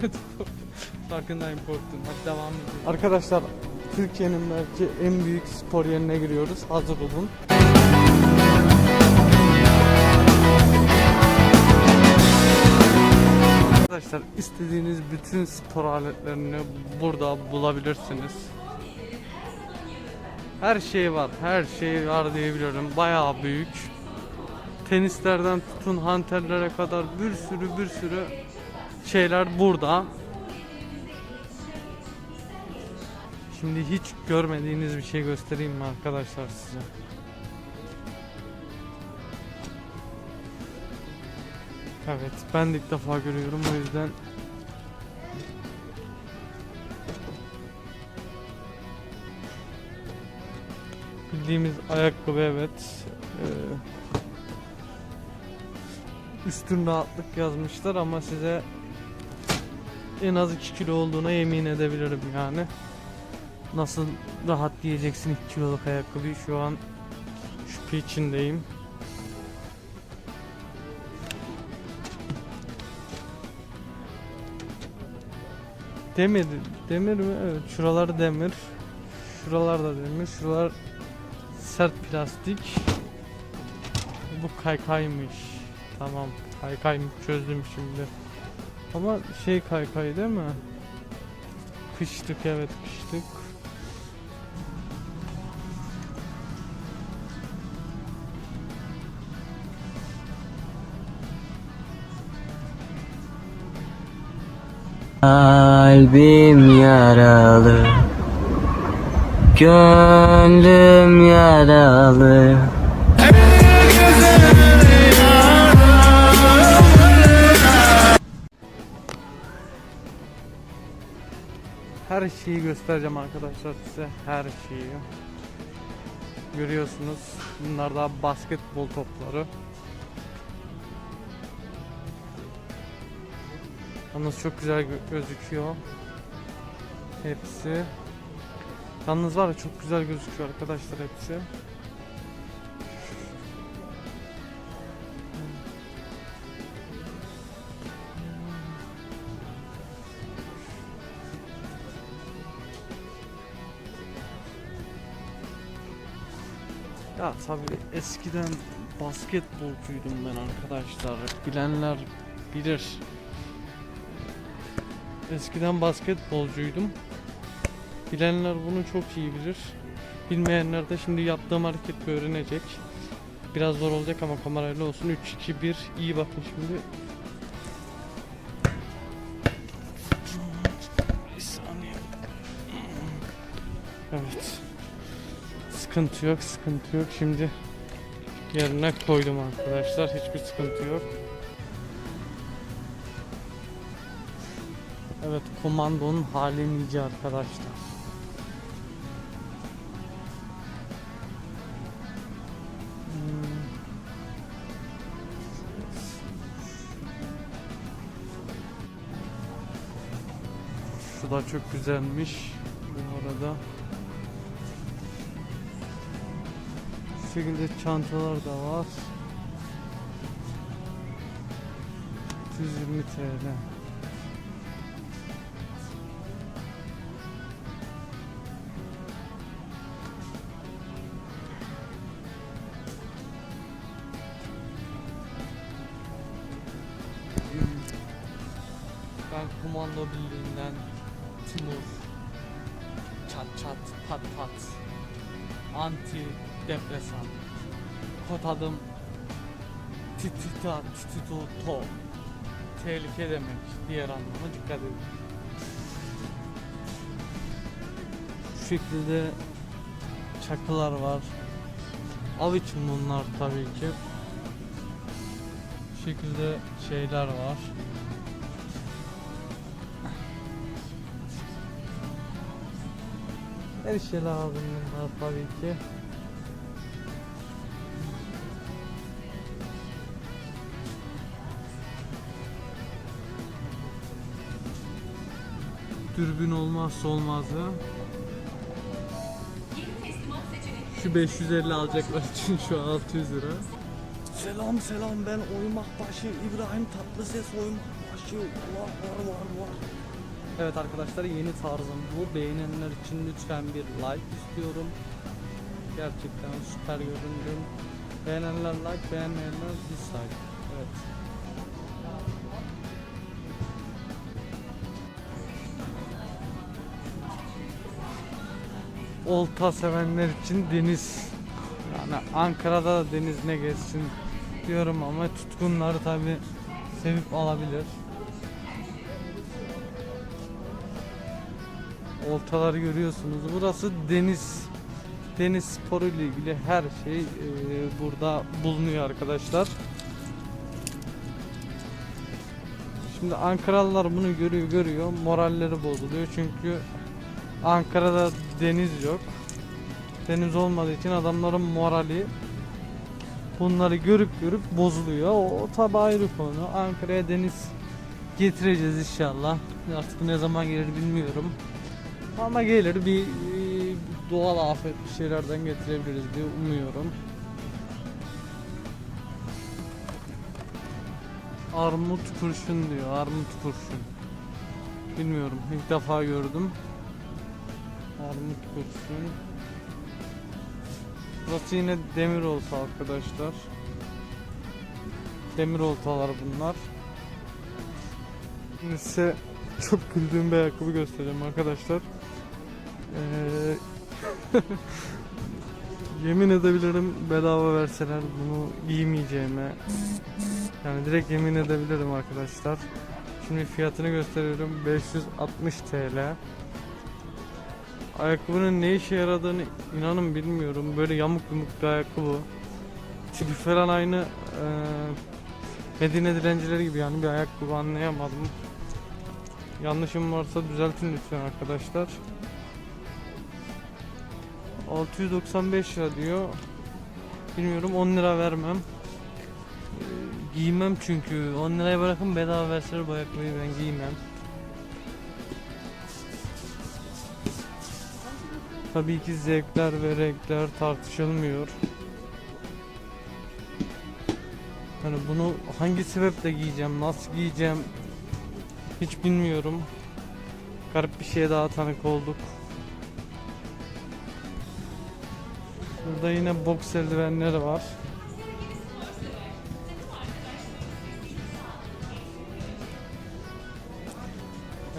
Farkındayım korktum. Hadi devam edelim. Arkadaşlar Türkiye'nin belki en büyük spor yerine giriyoruz. Hazır olun. Arkadaşlar istediğiniz bütün spor aletlerini burada bulabilirsiniz. Her şey var, her şey var diyebiliyorum. Bayağı büyük. Tenislerden tutun hanterlere kadar bir sürü bir sürü şeyler burada. Şimdi hiç görmediğiniz bir şey göstereyim mi arkadaşlar size? Evet, ben de ilk defa görüyorum o yüzden bildiğimiz ayakkabı evet. Ee, üstün rahatlık yazmışlar ama size en az 2 kilo olduğuna yemin edebilirim yani. Nasıl rahat giyeceksin 2 kiloluk ayakkabıyı şu an şüphe içindeyim. Demir, demir mi? Evet, şuralar demir. Şuralar da demir. Şuralar sert plastik. Bu kaykaymış. Tamam, kaykaymış çözdüm şimdi. Ama şey kaykay değil mi? Kışlık evet kışlık. Kalbim yaralı Gönlüm yaralı Her şeyi göstereceğim arkadaşlar size. Her şeyi. Görüyorsunuz. Bunlar da basketbol topları. Yalnız çok güzel gö- gözüküyor. Hepsi. Yalnız var ya çok güzel gözüküyor arkadaşlar hepsi. Ya tabii eskiden basketbolcuydum ben arkadaşlar. Bilenler bilir. Eskiden basketbolcuydum. Bilenler bunu çok iyi bilir. Bilmeyenler de şimdi yaptığım hareketi öğrenecek. Biraz zor olacak ama kamerayla olsun. 3 2 1 iyi bakın şimdi. Sıkıntı yok, sıkıntı yok. Şimdi yerine koydum arkadaşlar. Hiçbir sıkıntı yok. Evet, komandonun hali nice arkadaşlar. Hmm. Şu da çok güzelmiş bu arada. Bu şekilde çantalar da var. 120 TL. Ben komando birliğinden Timur Çat çat pat pat Anti depresan Kod adım Titita titito to Tehlike demek diğer anlamı dikkat edin. Şu şekilde çakılar var. Av için bunlar tabii ki. Şu şekilde şeyler var. Her şey lazım bunlar tabii ki. Dürbün olmazsa olmazı. Şu 550 alacaklar için şu 600 lira. Selam selam ben Oymakbaşı İbrahim Tatlıses Oymakbaşı. Var var var var. Evet arkadaşlar yeni tarzım bu. Beğenenler için lütfen bir like istiyorum. Gerçekten süper göründüm. Beğenenler like, beğenmeyenler dislike. Evet. Olta sevenler için deniz. Yani Ankara'da da deniz ne geçsin diyorum ama tutkunları tabi sevip alabilir. Oltaları görüyorsunuz. Burası deniz deniz sporu ile ilgili her şey e, burada bulunuyor arkadaşlar. Şimdi Ankaralılar bunu görüyor görüyor moralleri bozuluyor çünkü Ankara'da deniz yok. Deniz olmadığı için adamların morali bunları görüp görüp bozuluyor. O, o tabi ayrı konu. Ankara'ya deniz getireceğiz inşallah. Artık ne zaman gelir bilmiyorum. Ama gelir bir, bir doğal afet bir şeylerden getirebiliriz diye umuyorum. Armut kurşun diyor. Armut kurşun. Bilmiyorum. ilk defa gördüm. Armut kurşun. Burası yine demir olta arkadaşlar. Demir oltalar bunlar. Şimdi size çok güldüğüm bir ayakkabı göstereceğim arkadaşlar. Ee, yemin edebilirim bedava verseler bunu giymeyeceğime. Yani direkt yemin edebilirim arkadaşlar. Şimdi fiyatını gösteriyorum 560 TL. Ayakkabının ne işe yaradığını inanın bilmiyorum. Böyle yamuk yumuk bir ayakkabı. Tipi falan aynı eee Medine dilencileri gibi yani bir ayakkabı anlayamadım. Yanlışım varsa düzeltin lütfen arkadaşlar. 695 lira diyor. Bilmiyorum 10 lira vermem. Giymem çünkü 10 liraya bırakın bedava verseler bu ayakkabıyı ben giymem. Tabii ki zevkler ve renkler tartışılmıyor. Yani bunu hangi sebeple giyeceğim, nasıl giyeceğim hiç bilmiyorum. Garip bir şeye daha tanık olduk. Burada yine boks eldivenleri var.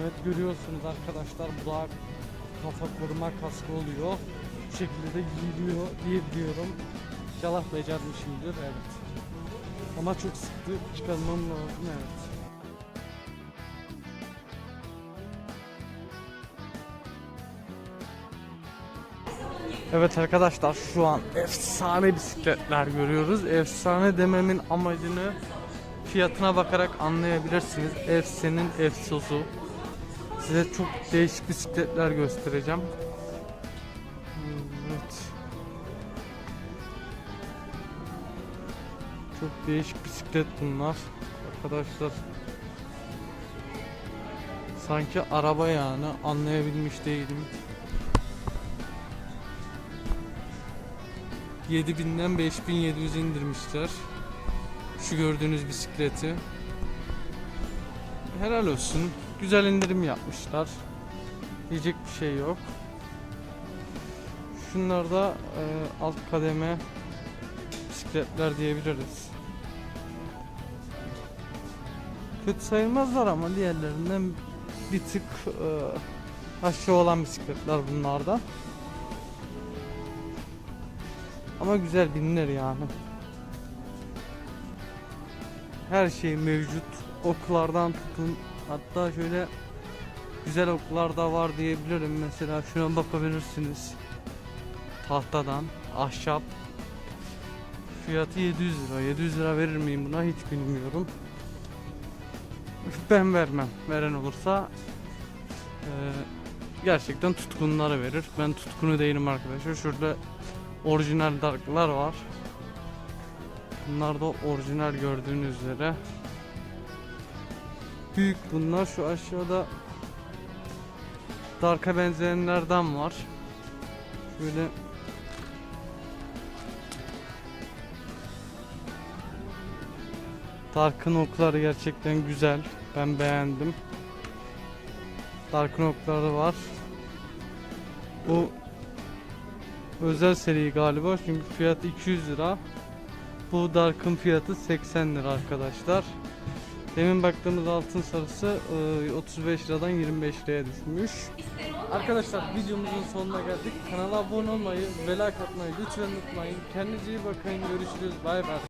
Evet görüyorsunuz arkadaşlar bu da kafa koruma kaskı oluyor. Bu şekilde de giyiliyor diye biliyorum. İnşallah becermişimdir evet. Ama çok sıktı çıkarmam lazım evet. Evet arkadaşlar şu an efsane bisikletler görüyoruz. Efsane dememin amacını fiyatına bakarak anlayabilirsiniz. Efsenin efsosu. Size çok değişik bisikletler göstereceğim. Evet. Çok değişik bisiklet bunlar. Arkadaşlar. Sanki araba yani anlayabilmiş değilim. 7000'den 5700 indirmişler. Şu gördüğünüz bisikleti. Helal olsun. Güzel indirim yapmışlar. Diyecek bir şey yok. Şunlar da e, alt kademe bisikletler diyebiliriz. Kötü sayılmazlar ama diğerlerinden bir tık e, aşağı olan bisikletler bunlarda. Ama güzel binilir yani. Her şey mevcut. Oklardan tutun. Hatta şöyle güzel oklar da var diyebilirim. Mesela şuna bakabilirsiniz. Tahtadan, ahşap. Fiyatı 700 lira. 700 lira verir miyim buna hiç bilmiyorum. Ben vermem. Veren olursa eee, gerçekten tutkunları verir. Ben tutkunu değilim arkadaşlar. Şurada orijinal darklar var. Bunlar da orijinal gördüğünüz üzere. Büyük bunlar. Şu aşağıda Dark'a benzeyenlerden var. Şöyle Dark'ın okları gerçekten güzel. Ben beğendim. Dark noktaları var. Bu özel seri galiba çünkü fiyatı 200 lira. Bu Dark'ın fiyatı 80 lira arkadaşlar. Demin baktığımız altın sarısı e, 35 liradan 25 liraya düşmüş. Arkadaşlar videomuzun sonuna geldik. Kanala abone olmayı ve like lütfen unutmayın. Kendinize iyi bakın. Görüşürüz. Bay bay.